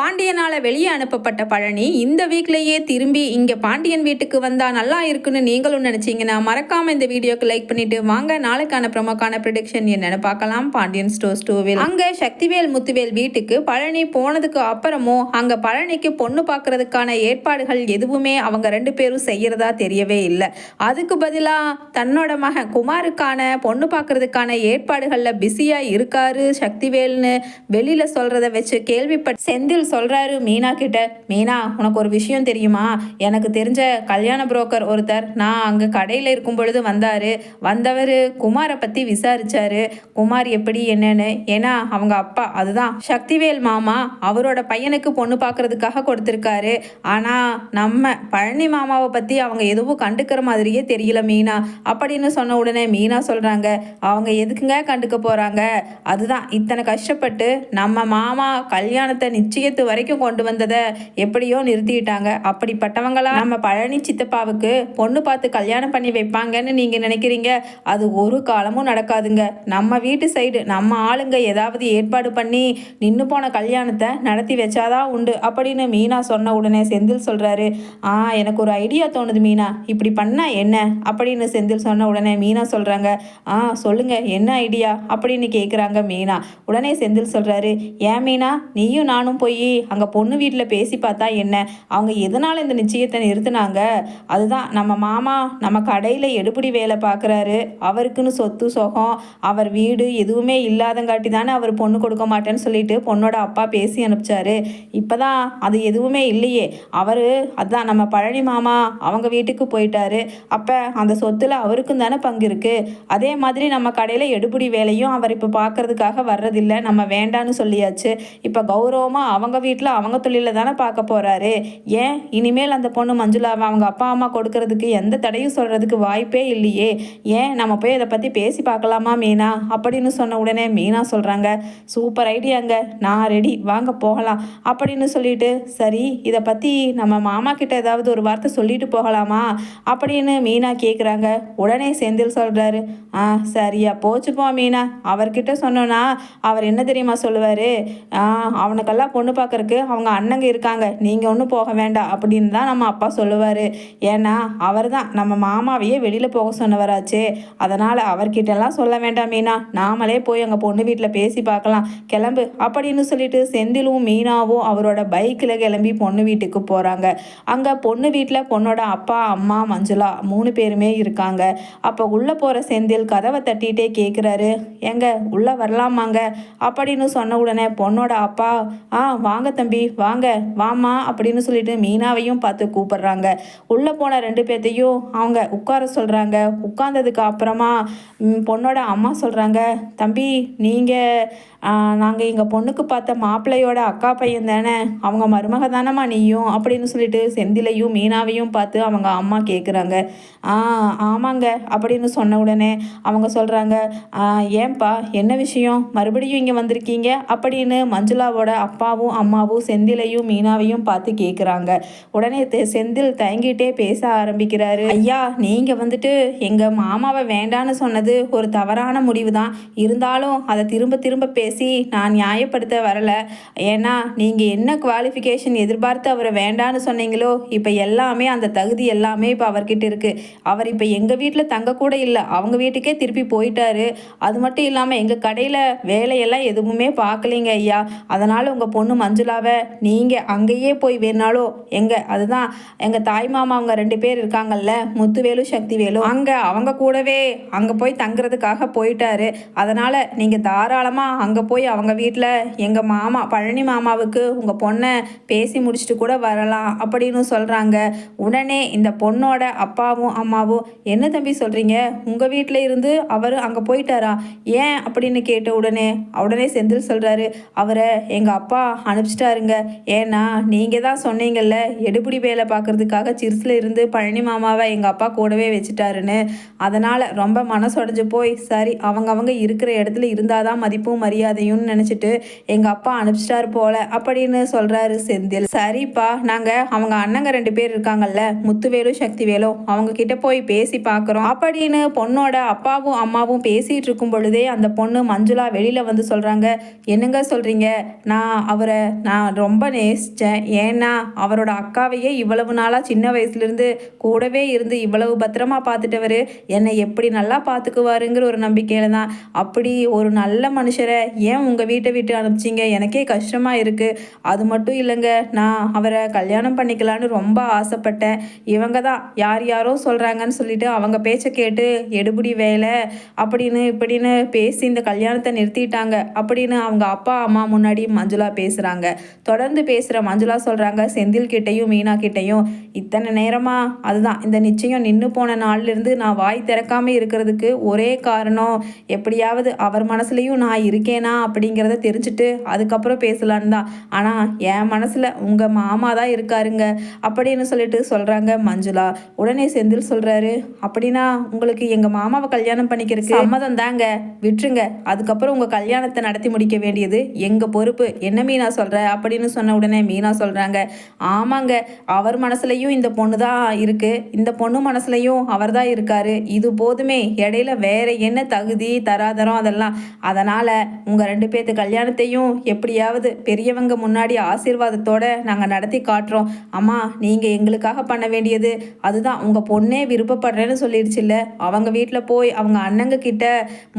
பாண்டியனால வெளியே அனுப்பப்பட்ட பழனி இந்த வீக்லேயே திரும்பி இங்கே பாண்டியன் வீட்டுக்கு வந்தால் நல்லா இருக்குன்னு நீங்களும் நினைச்சீங்கன்னா மறக்காமல் இந்த வீடியோக்கு லைக் பண்ணிவிட்டு வாங்க. நாளைக்கான ப்ரொமோக்கான ப்ரிடிக்ஷன் என்னென்னு பார்க்கலாம். பாண்டியன் ஸ்டோர்ஸ் டூவில் அங்கே சக்திவேல் முத்துவேல் வீட்டுக்கு பழனி போனதுக்கு அப்புறமும் அங்கே பழனிக்கு பொண்ணு பார்க்கறதுக்கான ஏற்பாடுகள் எதுவுமே அவங்க ரெண்டு பேரும் செய்கிறதா தெரியவே இல்லை. அதுக்கு பதிலாக தன்னோட மகன் குமாருக்கான பொண்ணு பார்க்கறதுக்கான ஏற்பாடுகளில் பிஸியாக இருக்காரு சக்திவேல்னு. வெளியில் சொல்கிறத வச்சு கேள்விப்பட்ட செந்தில் சொல்கிறாரு மீனா கிட்ட. மீனா உனக்கு ஒரு விஷயம் தெரியுமா? எனக்கு தெரிஞ்ச கல்யாண புரோக்கர் ஒருத்தர் நான் அங்கே கடையில் இருக்கும் பொழுது வந்தார். வந்தவர் குமாரை பற்றி விசாரித்தார் குமார் எப்படி என்னன்னு. ஏன்னா அவங்க அப்பா அதுதான். சக்திவேல் மாமா அவரோட பையனுக்கு பொண்ணு பார்க்கறதுக்காக கொடுத்துருக்காரு. ஆனால் நம்ம பழனி மாமாவை பற்றி அவங்க எதுவும் கண்டுக்கிற மாதிரியே தெரியல மீனா. அப்படின்னு சொன்ன உடனே மீனா சொல்கிறாங்க அவங்க எதுக்குங்க கண்டுக்க போகிறாங்க அதுதான் இத்தனை கஷ்டப்பட்டு நம்ம மாமா கல்யாணத்தை நிச்சயத்தை வரைக்கும் கொண்டு வந்ததை எப்படியோ நிறுத்திட்டாங்க. அப்படிப்பட்டவங்களா? நம்ம பழனி சித்தப்பாவுக்கு பொண்ணு பார்த்து கல்யாணம் பண்ணி வைப்பாங்கன்னு நீங்க நினைக்கிறீங்க? அது ஒரு காலமும் நடக்காதுங்க. நம்ம வீட்டு சைடு நம்ம ஆளுங்க ஏதாவது ஏற்பாடு பண்ணி நின்று போன கல்யாணத்தை நடத்தி வச்சாதான் உண்டு அப்படின்னு மீனா சொன்ன உடனே செந்தில் சொல்றாரு. ஆ எனக்கு ஒரு ஐடியா தோணுது மீனா. இப்படி பண்ணா என்ன? அப்படின்னு செந்தில் சொன்ன உடனே மீனா சொல்றாங்க. ஆ சொல்லுங்க என்ன ஐடியா அப்படின்னு கேட்குறாங்க மீனா. உடனே செந்தில் சொல்றாரு. ஏன் மீனா? நீயும் நானும் போய் அங்கே பொண்ணு வீட்டில் பேசி பார்த்தா என்ன? அவங்க எதனால் இந்த நிச்சயத்தை நிறுத்தினாங்க? அதுதான் நம்ம மாமா நம்ம கடையில் எடுபடி வேலை பார்க்குறாரு. அவருக்குன்னு சொத்து சொகம் அவர் வீடு எதுவுமே இல்லாதங்காட்டி தானே அவர் பொண்ணு கொடுக்க மாட்டேன்னு சொல்லிட்டு பொண்ணோட அப்பா பேசி அனுப்பிச்சாரு. இப்போதான் அது எதுவுமே இல்லையே. அவர் அதுதான் நம்ம பழனி மாமா அவங்க வீட்டுக்கு போயிட்டாரு. அப்போ அந்த சொத்தில் அவருக்கும் தானே பங்கு இருக்குது அதே மாதிரி நம்ம கடையில் எடுபடி வேலையும் அவர் இப்போ பார்க்கறதுக்காக வர்றதில்லை. நம்ம வேண்டான்னு சொல்லியாச்சு. இப்போ கௌரவமாக அவங்க அவங்க வீட்டில் அவங்க தொழிலில் தானே பார்க்க போகிறாரு ஏன்? இனிமேல் அந்த பொண்ணு மஞ்சுளாவை அவங்க அப்பா அம்மா கொடுக்கறதுக்கு எந்த தடையும் சொல்கிறதுக்கு வாய்ப்பே இல்லையே. ஏன்? நம்ம போய் இதை பற்றி பேசி பார்க்கலாமா மீனா? அப்படின்னு சொன்ன உடனே மீனா சொல்கிறாங்க சூப்பர் ஐடியாங்க நான் ரெடி வாங்க போகலாம். அப்படின்னு சொல்லிட்டு சரி இதை பற்றி நம்ம மாமா கிட்ட ஏதாவது ஒரு வார்த்தை சொல்லிட்டு போகலாமா? அப்படின்னு மீனா கேட்குறாங்க உடனே செந்தில் சொல்கிறாரு ஆ சரியா போச்சுப்போம் மீனா. அவர்கிட்ட சொன்னோன்னா அவர் என்ன தெரியுமா சொல்லுவார்? அவனுக்கெல்லாம் பொண்ணு பார்க்கறக்கு அவங்க அண்ணங்க இருக்காங்க. நீங்கள் ஒன்றும் போக வேண்டாம் அப்படின்னு தான் நம்ம அப்பா சொல்லுவார். ஏன்னா அவர் தான் நம்ம மாமாவையே வெளியில் போக சொன்னவராச்சே. அதனால் அவர்கிட்டலாம் சொல்ல வேண்டாம் மீனா. நாமளே போய் அங்கே பொண்ணு வீட்டில் பேசி பார்க்கலாம். கிளம்பு அப்படின்னு சொல்லிட்டு செந்திலும் மீனாவும் அவரோட பைக்கில் கிளம்பி பொண்ணு வீட்டுக்கு போகிறாங்க அங்கே பொண்ணு வீட்டில் பொண்ணோட அப்பா அம்மா மஞ்சுளா மூணு பேருமே இருக்காங்க. அப்போ உள்ளே போகிற செந்தில் கதவை தட்டிகிட்டே கேட்குறாரு எங்க? உள்ளே வரலாமாங்க? அப்படின்னு சொன்ன உடனே பொண்ணோட அப்பா ஆ வாங்க தம்பி வாங்க வாமா அப்படின்னு சொல்லிட்டு மீனாவையும் பார்த்து கூப்பிடுறாங்க. உள்ளே போன ரெண்டு பேர்த்தையும் அவங்க உட்கார சொல்கிறாங்க உட்கார்ந்ததுக்கு அப்புறமா பொண்ணோட அம்மா சொல்கிறாங்க தம்பி நீங்கள் நாங்கள் எங்கள் பொண்ணுக்கு பார்த்த மாப்பிள்ளையோட அக்கா பையன் தானே. அவங்க மருமக தானம்மா நீயும் அப்படின்னு சொல்லிட்டு செந்திலையும் மீனாவையும் பார்த்து அவங்க அம்மா கேட்குறாங்க ஆ ஆமாங்க அப்படின்னு சொன்ன உடனே அவங்க சொல்கிறாங்க ஏன்பா என்ன விஷயம்? மறுபடியும் இங்கே வந்திருக்கீங்க? அப்படின்னு மஞ்சுளாவோட அப்பாவும் அம்மாவும் செந்திலையும் மீனாவையும் பார்த்து கேட்குறாங்க உடனே செந்தில் தயங்கிட்டே பேச ஆரம்பிக்கிறாரு. ஐயா நீங்கள் வந்துட்டு எங்கள் மாமாவை வேண்டான்னு சொன்னது ஒரு தவறான முடிவு தான் இருந்தாலும் அதை திரும்ப திரும்ப பே நான் நியாயப்படுத்த வரல. ஏன்னா நீங்கள் என்ன குவாலிஃபிகேஷன் எதிர்பார்த்து அவரை வேண்டான்னு சொன்னீங்களோ இப்போ எல்லாமே அந்த தகுதி எல்லாமே இப்போ அவர்கிட்ட இருக்குது அவர் இப்போ எங்கள் வீட்டில் தங்கக்கூட இல்லை அவங்க வீட்டுக்கே திருப்பி போயிட்டாரு. அது மட்டும் இல்லாமல் எங்கள் கடையில் வேலையெல்லாம் எதுவுமே பார்க்கலீங்க ஐயா. அதனால் உங்கள் பொண்ணு மஞ்சுளாவை நீங்கள் அங்கேயே போய் வேணாலோ எங்கே அதுதான் எங்கள் தாய் மாமா அவங்க ரெண்டு பேர் இருக்காங்கல்ல முத்துவேலும் சக்திவேலும் அங்கே அவங்க கூடவே அங்கே போய் தங்குறதுக்காக போயிட்டாரு. அதனால் நீங்கள் தாராளமாக அங்கே அங்கே போய் அவங்க வீட்டில் எங்கள் மாமா பழனி மாமாவுக்கு உங்கள் பொண்ணை பேசி முடிச்சுட்டு கூட வரலாம் அப்படின்னு சொல்கிறாங்க உடனே இந்த பொண்ணோட அப்பாவும் அம்மாவும் என்ன தம்பி சொல்கிறீங்க உங்கள் வீட்டில் இருந்து அவர் அங்கே போயிட்டாரா? ஏன்? அப்படின்னு கேட்ட உடனே உடனே செந்தில் சொல்கிறாரு அவரை எங்கள் அப்பா அனுப்பிச்சிட்டாருங்க. ஏன்னா நீங்கள் தான் சொன்னீங்கல்ல எடுபிடி வேலை பார்க்கறதுக்காக சிறுசில் இருந்து பழனி மாமாவை எங்கள் அப்பா கூடவே வச்சுட்டாருன்னு. அதனால் ரொம்ப மனசுடைஞ்சு போய் சரி அவங்கவங்க இருக்கிற இடத்துல இருந்தால் தான் மதிப்பும் மரியாதையும் நினச்சிட்டு எங்கள் அப்பா அனுப்பிச்சிட்டாரு போல அப்படின்னு சொல்கிறாரு செந்தில். சரிப்பா நாங்கள் அவங்க அண்ணங்க ரெண்டு பேர் இருக்காங்கல்ல முத்துவேலும் சக்திவேலும் அவங்க கிட்ட போய் பேசி பார்க்குறோம் அப்படின்னு பொண்ணோட அப்பாவும் அம்மாவும் பேசிகிட்டு இருக்கும் பொழுதே அந்த பொண்ணு மஞ்சுளா வெளியில் வந்து சொல்கிறாங்க என்னங்க சொல்கிறீங்க நான் அவரை நான் ரொம்ப நேசித்தேன் ஏன்னா அவரோட அக்காவையே இவ்வளவு நாளாக சின்ன வயசுலேருந்து கூடவே இருந்து இவ்வளவு பத்திரமா பார்த்துட்டவர் என்னை எப்படி நல்லா பார்த்துக்குவாருங்கிற ஒரு நம்பிக்கையில் தான் அப்படி ஒரு நல்ல மனுஷரை ஏன் உங்கள் வீட்டை விட்டு அனுப்பிச்சிங்க? எனக்கே கஷ்டமாக இருக்குது அது மட்டும் இல்லைங்க நான் அவரை கல்யாணம் பண்ணிக்கலான்னு ரொம்ப ஆசைப்பட்டேன். இவங்க தான் யார் யாரோ சொல்கிறாங்கன்னு சொல்லிட்டு அவங்க பேச்சை கேட்டு எடுபடி வேலை அப்படின்னு இப்படின்னு பேசி இந்த கல்யாணத்தை நிறுத்திட்டாங்க. அப்படின்னு அவங்க அப்பா அம்மா முன்னாடி மஞ்சுளா பேசுகிறாங்க தொடர்ந்து பேசுகிற மஞ்சுளா சொல்கிறாங்க செந்தில் கிட்டேயும் மீனா கிட்டேயும் இத்தனை நேரமாக அதுதான் இந்த நிச்சயம் நின்று போன நாள்லேருந்து நான் வாய் திறக்காமல் இருக்கிறதுக்கு ஒரே காரணம் எப்படியாவது அவர் மனசுலேயும் நான் இருக்கேனா? அப்படிங்கிறத தெரிஞ்சுட்டு அதுக்கப்புறம் பேசலான்னு தான். ஆனால் என் மனசில் உங்கள் மாமா தான் இருக்காருங்க அப்படின்னு சொல்லிட்டு சொல்கிறாங்க மஞ்சுளா. உடனே செந்தில் சொல்கிறாரு அப்படின்னா உங்களுக்கு எங்கள் மாமாவை கல்யாணம் பண்ணிக்கிறதுக்கு சம்மதம் தாங்க. விட்டுருங்க. அதுக்கப்புறம் உங்கள் கல்யாணத்தை நடத்தி முடிக்க வேண்டியது எங்கள் பொறுப்பு. என்ன மீனா சொல்கிற அப்படின்னு சொன்ன உடனே மீனா சொல்கிறாங்க ஆமாங்க. அவர் மனசுலையும் இந்த பொண்ணு தான் இருக்குது இந்த பொண்ணு மனசுலையும் அவர் தான் இருக்காரு. இது போதுமே. இடையில வேற என்ன தகுதி தராதரம் அதெல்லாம். அதனால் உங்கள் ரெண்டு பேர்த்து கல்யாணத்தையும் எப்படியாவது பெரியவங்க முன்னாடி ஆசீர்வாதத்தோடு நாங்கள் நடத்தி காட்டுறோம். அம்மா நீங்கள் எங்களுக்காக பண்ண வேண்டியது அதுதான். உங்கள் பொண்ணே விருப்பப்படுறேன்னு சொல்லிடுச்சுல்ல. அவங்க வீட்டில் போய் அவங்க அண்ணங்க கிட்ட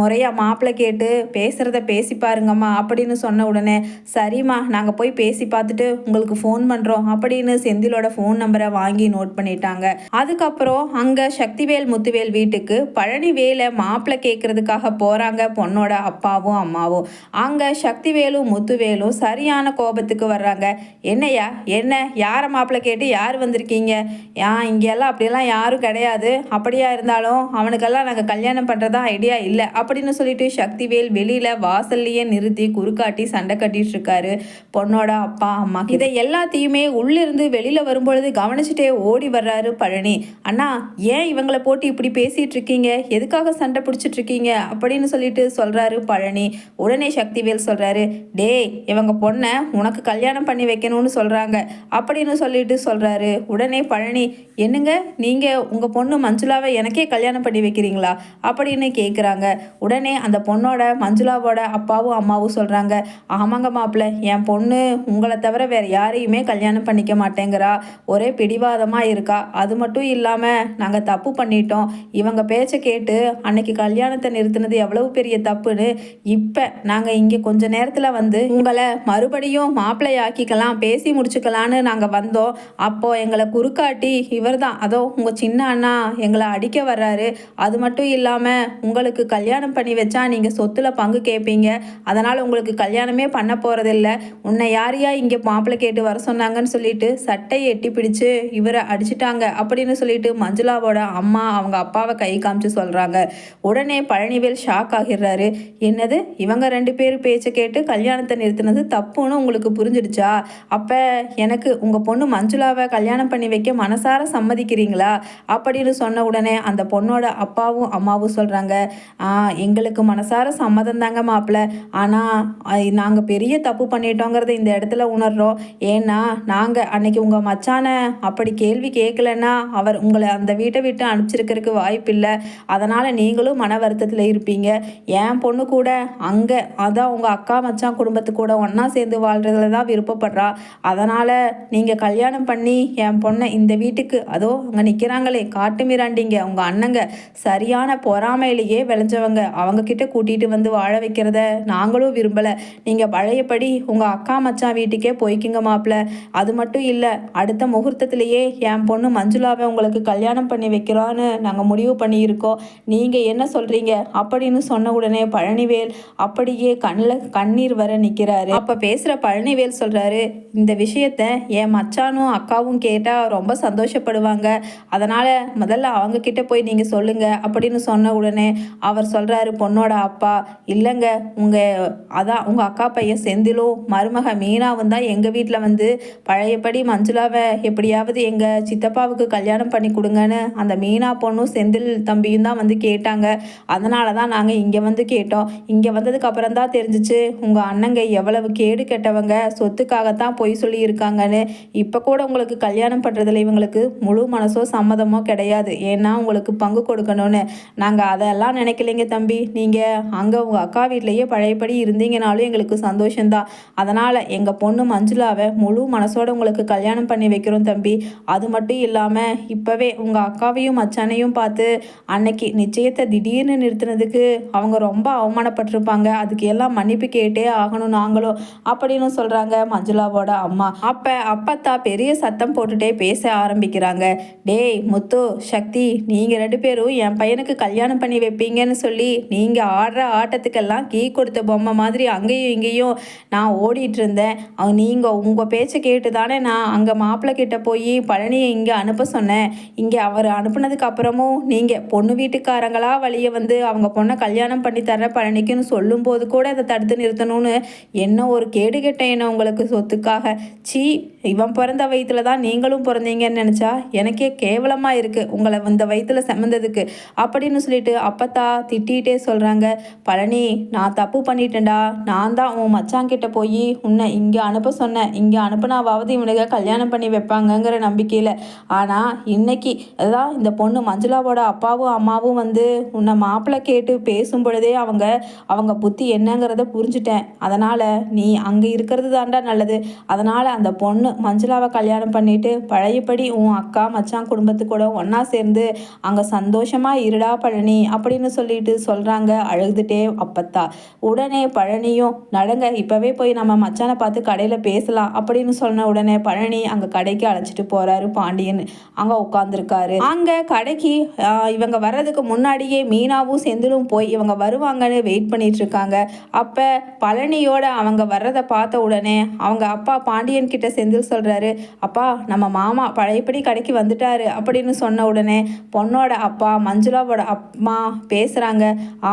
முறையாக மாப்பிள்ளை கேட்டு பேசுகிறத பேசி பாருங்கம்மா அப்படின்னு சொன்ன உடனே சரிம்மா நாங்கள் போய் பேசி பார்த்துட்டு உங்களுக்கு ஃபோன் பண்ணுறோம் அப்படின்னு செந்திலோட ஃபோன் நம்பரை வாங்கி நோட் பண்ணிட்டாங்க. அதுக்கப்புறம் அங்கே சக்திவேல் முத்துவேல் வீட்டுக்கு பழனிவேலை மாப்பிள்ளை கேட்குறதுக்காக போகிறாங்க பொண்ணோட அப்பாவும் அம்மாவும். அங்கே சக்திவேலும் முத்துவேலும் சரியான கோபத்துக்கு வர்றாங்க. என்னய்யா? என்ன? யாரை மாப்பிள்ளை கேட்டு யார் வந்திருக்கீங்க? ஏன் இங்கெல்லாம் அப்படியெல்லாம் யாரும் கிடையாது. அப்படியா இருந்தாலும் அவனுக்கெல்லாம் நாங்கள் கல்யாணம் பண்ணுறதா ஐடியா இல்லை அப்படின்னு சொல்லிட்டு சக்திவேல் வெளியில் வாசல்லையே நிறுத்தி குறுக்காட்டி சண்டை கட்டிட்டு இருக்காரு. பொண்ணோட அப்பா அம்மா. இதை எல்லாத்தையுமே உள்ளிருந்து வெளியில் வரும்பொழுது கவனிச்சுட்டே ஓடி வர்றாரு பழனி. அண்ணா ஏன் இவங்களை போட்டு இப்படி பேசிட்டு இருக்கீங்க? எதுக்காக சண்டை பிடிச்சிட்டு இருக்கீங்க? அப்படின்னு சொல்லிட்டு சொல்றாரு பழனி. உடனே சக்திவேல் சொல்கிறாரு டேய் இவங்க பொண்ணை உனக்கு கல்யாணம் பண்ணி வைக்கணும்னு சொல்கிறாங்க அப்படின்னு சொல்லிட்டு சொல்கிறாரு உடனே பழனி என்னங்க நீங்கள் உங்கள் பொண்ணு மஞ்சுளாவை எனக்கே கல்யாணம் பண்ணி வைக்கிறீங்களா? அப்படின்னு கேட்குறாங்க உடனே அந்த பொண்ணோட மஞ்சுளாவோட அப்பாவும் அம்மாவும் சொல்கிறாங்க ஆமாங்க மாப்பிள்ள என் பொண்ணு உங்களை தவிர வேறு யாரையுமே கல்யாணம் பண்ணிக்க மாட்டேங்கிறா. ஒரே பிடிவாதமாக இருக்கா. அது மட்டும் இல்லாமல் நாங்கள் தப்பு பண்ணிட்டோம். இவங்க பேச்சை கேட்டு அன்னைக்கு கல்யாணத்தை நிறுத்தினது எவ்வளவு பெரிய தப்புன்னு இப்போ நாங்கள் இங்கே கொஞ்ச நேரத்தில் வந்து உங்களை மறுபடியும் மாப்பிள்ளை ஆக்கிக்கலாம் பேசி முடிச்சுக்கலான்னு நாங்கள் வந்தோம். அப்போ எங்களை குறுக்காட்டி இவர் தான் அதோ உங்கள் சின்ன அண்ணா எங்களை அடிக்க வர்றாரு. அது மட்டும் இல்லாமல் உங்களுக்கு கல்யாணம் பண்ணி வச்சா நீங்கள் சொத்தில் பங்கு கேட்பீங்க அதனால் உங்களுக்கு கல்யாணமே பண்ண போகிறதில்ல உன்னை யாரையா இங்கே மாப்பிள்ளை கேட்டு வர சொன்னாங்கன்னு சொல்லிட்டு சட்டையை எட்டி பிடிச்சு இவரை அடிச்சிட்டாங்க அப்படின்னு சொல்லிட்டு மஞ்சுளாவோட அம்மா அவங்க அப்பாவை கை காமிச்சு சொல்கிறாங்க உடனே பழனிவேல் ஷாக் ஆகிடுறாரு. என்னது? இவங்க ரெண்டு பேர் பேச்சை கேட்டு கல்யாணத்தை நிறுத்தினது தப்புன்னு உங்களுக்கு புரிஞ்சிடுச்சா? அப்போ எனக்கு உங்கள் பொண்ணு மஞ்சுளாவை கல்யாணம் பண்ணி வைக்க மனசார சம்மதிக்கிறீங்களா? அப்படின்னு சொன்ன உடனே அந்த பொண்ணோட அப்பாவும் அம்மாவும் சொல்கிறாங்க "ஆ, எங்களுக்கு மனசார சம்மதம் தாங்க மாப்பிள்ள ஆனால் நாங்கள் பெரிய தப்பு பண்ணிட்டோங்கிறத இந்த இடத்துல உணர்றோம். ஏன்னா நாங்கள் அன்னைக்கு உங்கள் மச்சானை அப்படி கேள்வி கேட்கலன்னா அவர் உங்களை அந்த வீட்டை விட்டு அனுப்பிச்சிருக்கிறதுக்கு வாய்ப்பு இல்லை அதனால் நீங்களும் மன வருத்தத்தில் இருப்பீங்க. என் பொண்ணு கூட அங்கே அதான் உங்கள் அக்கா மச்சான் குடும்பத்து கூட ஒன்றா சேர்ந்து வாழ்கிறதுல தான் விருப்பப்படுறா. அதனால் நீங்கள் கல்யாணம் பண்ணி என் பொண்ணை இந்த வீட்டுக்கு அதோ அங்கே நிற்கிறாங்களே காட்டு மிராண்டிங்க உங்கள் அண்ணங்க. சரியான பொறாமையிலேயே விளைஞ்சவங்க. அவங்கக்கிட்ட கூட்டிகிட்டு வந்து வாழ வைக்கிறத நாங்களும் விரும்பலை. நீங்கள் பழையபடி உங்கள் அக்கா மச்சான் வீட்டுக்கே போய்க்குங்க மாப்பிள்ள அது மட்டும் இல்லை அடுத்த முகூர்த்தத்திலேயே என் பொண்ணு மஞ்சுளாவை உங்களுக்கு கல்யாணம் பண்ணி வைக்கிறோன்னு நாங்கள் முடிவு பண்ணியிருக்கோம். நீங்கள் என்ன சொல்கிறீங்க அப்படின்னு சொன்ன உடனே பழனிவேல் அப்படி அப்படியே கண்ணில் கண்ணீர் வர நிற்கிறாரு அப்போ பேசுகிற பழனிவேல் சொல்கிறாரு இந்த விஷயத்த என் மச்சானும் அக்காவும் கேட்டால் ரொம்ப சந்தோஷப்படுவாங்க. அதனால் முதல்ல அவங்க கிட்ட போய் நீங்கள் சொல்லுங்கள் அப்படின்னு சொன்ன உடனே அவர் சொல்கிறாரு பொண்ணோட அப்பா இல்லைங்க உங்கள் அதான் உங்கள் அக்கா பையன் செந்திலும் மருமக மீனாவும் தான் எங்கள் வீட்டில் வந்து பழையபடி மஞ்சுளாவை எப்படியாவது எங்கள் சித்தப்பாவுக்கு கல்யாணம் பண்ணி கொடுங்கன்னு அந்த மீனா பொண்ணும் செந்தில் தம்பியும் தான் வந்து கேட்டாங்க. அதனால தான் நாங்கள் இங்கே வந்து கேட்டோம். இங்கே வந்ததுக்கு அப்புறம் தான் தெரிஞ்சிச்சு உங்கள் அண்ணங்க எவ்வளவு கேடு கெட்டவங்க சொத்துக்காகத்தான் பொய் சொல்லியிருக்காங்கன்னு. இப்போ கூட உங்களுக்கு கல்யாணம் பண்ணுறதுல இவங்களுக்கு முழு மனசோ சம்மதமோ கிடையாது. ஏன்னா உங்களுக்கு பங்கு கொடுக்கணும்னு. நாங்கள் அதெல்லாம் நினைக்கலைங்க தம்பி. நீங்கள் அங்கே உங்கள் அக்கா வீட்லேயே பழையபடி இருந்தீங்கனாலும் எங்களுக்கு சந்தோஷம்தான். அதனால் அதனால் எங்கள் பொண்ணு மஞ்சுளாவை முழு மனசோட உங்களுக்கு கல்யாணம் பண்ணி வைக்கிறோம் தம்பி. அது மட்டும் இல்லாமல் இப்போவே உங்கள் அக்காவையும் மச்சானையும் பார்த்து அன்னைக்கு நிச்சயத்தை திடீர்னு நிறுத்தினதுக்கு அவங்க ரொம்ப அவமானப்பட்டிருப்பாங்க. அதுக்கு எல்லாம் மன்னிப்பு கேட்டே ஆகணும் நாங்களும் அப்படின்னு சொல்கிறாங்க மஞ்சுளாவோட அம்மா. அப்போ அப்பத்தா பெரிய சத்தம் போட்டுட்டே பேச ஆரம்பிக்கிறாங்க. டேய் முத்து சக்தி நீங்கள் ரெண்டு பேரும் என் பையனுக்கு கல்யாணம் பண்ணி வைப்பீங்கன்னு சொல்லி நீங்கள் ஆடுற ஆட்டத்துக்கெல்லாம் கீ கொடுத்த பொம்மை மாதிரி அங்கேயும் இங்கேயும் நான் ஓடிட்டு இருந்தேன். நீங்கள் உங்கள் பேச்சை கேட்டு தானே நான் அங்கே மாப்பிள்ளை கிட்ட போய் பழனியை இங்கே அனுப்ப சொன்னேன். இங்கே அவர் அனுப்புனதுக்கு அப்புறமும் நீங்கள் பொண்ணு வீட்டுக்காரங்களா வழியை வந்து அவங்க பொண்ணை கல்யாணம் பண்ணி தர பழனிக்குன்னு சொல்லும்போது கூட அதை தடுத்து நிறுத்தணும்னு என்ன ஒரு கேடு கேட்டேன் என்ன உங்களுக்கு சொத்துக்காக? சீ இவன் பிறந்த வயிற்றுல தான் நீங்களும் பிறந்தீங்கன்னு நினச்சா எனக்கே கேவலமாக இருக்குது உங்களை இந்த வயிற்றுல செமந்ததுக்கு. அப்படின்னு சொல்லிட்டு அப்பத்தா திட்டிகிட்டே சொல்கிறாங்க பழனி நான் தப்பு பண்ணிட்டேன்டா. நான் தான் உன் மச்சாங்கிட்ட போய் உன்னை இங்கே அனுப்ப சொன்னேன். இங்கே அனுப்புனாவாவது இவனுக்கு கல்யாணம் பண்ணி வைப்பாங்கங்கிற நம்பிக்கையில். ஆனால் இன்னைக்கு அதான் இந்த பொண்ணு மஞ்சுளாவோட அப்பாவும் அம்மாவும் வந்து உன்னை மாப்பிள்ளை கேட்டு பேசும் பொழுதே அவங்க அவங்க புத்தி என்னங்கிறத புரிஞ்சுட்டேன். அதனால் நீ அங்கே இருக்கிறது தாண்டா நல்லது. அதனால் அந்த பொண்ணு மஞ்சுளாவை கல்யாணம் பண்ணிட்டு பழையபடி உன் அக்கா மச்சான் குடும்பத்து கூட ஒன்றா சேர்ந்து அங்கே சந்தோஷமாக இருடா பழனி அப்படின்னு சொல்லிட்டு சொல்கிறாங்க அழுதுகிட்டே அப்பத்தா. உடனே பழனியும் நடங்க இப்போவே போய் நம்ம மச்சானை பார்த்து கடையில் பேசலாம் அப்படின்னு சொன்ன உடனே பழனி அங்கே கடைக்கு அழைச்சிட்டு போகிறாரு பாண்டியன். அங்கே உட்காந்துருக்காரு அங்கே கடைக்கு இவங்க வர்றதுக்கு முன்னாடியே மீனாவும் செந்திலும் போய் இவங்க வருவாங்கன்னு வெயிட் பண்ணிட்டு இருக்காங்க. அப்போ பழனியோட அவங்க வர்றதை பார்த்த உடனே அவங்க அப்பா பாண்டியன் கிட்ட செந்தில் சொல்கிறாரு அப்பா நம்ம மாமா பழையபடி கடைக்கு வந்துட்டாரு அப்படின்னு சொன்ன உடனே பொண்ணோட அப்பா மஞ்சுளாவோட அம்மா பேசுகிறாங்க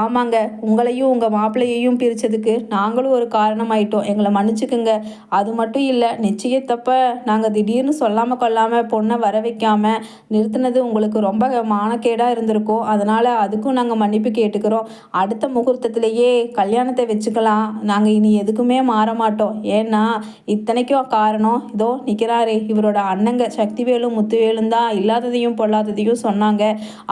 ஆமாங்க உங்களையும் உங்கள் மாப்பிள்ளையையும் பிரித்ததுக்கு நாங்களும் ஒரு காரணமாயிட்டோம். எங்களை மன்னிச்சுக்குங்க. அது மட்டும் இல்லை நிச்சயத்தப்ப நாங்கள் திடீர்னு சொல்லாமல் கொள்ளாமல் பொண்ணை வர வைக்காமல் நிறுத்தினது உங்களுக்கு ரொம்ப மானக்கேடாக இருந்திருக்கும். அதனால் அதுக்கும் நாங்கள் மன்னிப்பு கேட்டுக்கிறோம். அடுத்த முகூர்த்தத்திலேயே கல்யாணத்தை வச்சுக்கலாம். நாங்கள் இனி எதுக்குமே மாற மாட்டோம் ஏன்னா இத்தனைக்கும் காரணம் இதோ நிற்கிறாரே இவரோட அண்ணங்க சக்திவேலும் முத்துவேலும் தான் இல்லாததையும் பொல்லாததையும் சொன்னாங்க.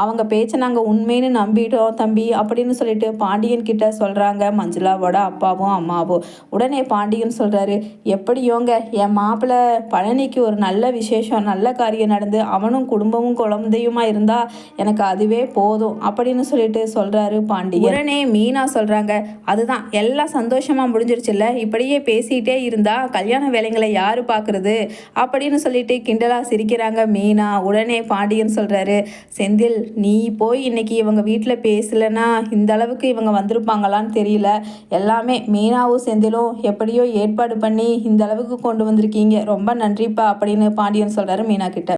அவங்க பேச்சை நாங்கள் உண்மைன்னு நம்பிட்டோம் தம்பி அப்படின்னு சொல்லிட்டு பாண்டியன் கிட்ட சொல்கிறாங்க மஞ்சுளாவோட அப்பாவும் அம்மாவும். உடனே பாண்டியன் சொல்கிறாரு எப்படியோங்க என் மாப்பிள்ளை பழனிக்கு ஒரு நல்ல விசேஷம் நல்ல காரியம் நடந்து அவனும் குடும்பமும் குழந்தையுமா இருந்தால் எனக்கு அதுவே போதும் அப்படின்னு சொல்லிட்டு சொல்கிறாரு பாண்டியன். உடனே மீனா சொல்கிறாங்க அதுதான். எல்லாம் சந்தோஷமாக முடிஞ்சிருச்சுல்ல? இப்படியே பேசிகிட்டே இருந்தால் கல்யாண வேலைங்களை யார் பார்க்குறது அப்படின்னு சொல்லிட்டு கிண்டலாக சிரிக்கிறாங்க மீனா. உடனே பாண்டியன் சொல்கிறாரு செந்தில் நீ போய் இன்னைக்கு இவங்க வீட்டில் பேசலைன்னா இந்த அளவுக்கு இவங்க வந்திருப்பாங்களான்னு தெரியல. எல்லாமே மீனாவும் செந்திலும் எப்படியோ ஏற்பாடு பண்ணி இந்த அளவுக்கு கொண்டு வந்திருக்கீங்க. ரொம்ப நன்றிப்பா அப்படின்னு பாண்டியன் சொல்கிறாரு மீனா கிட்ட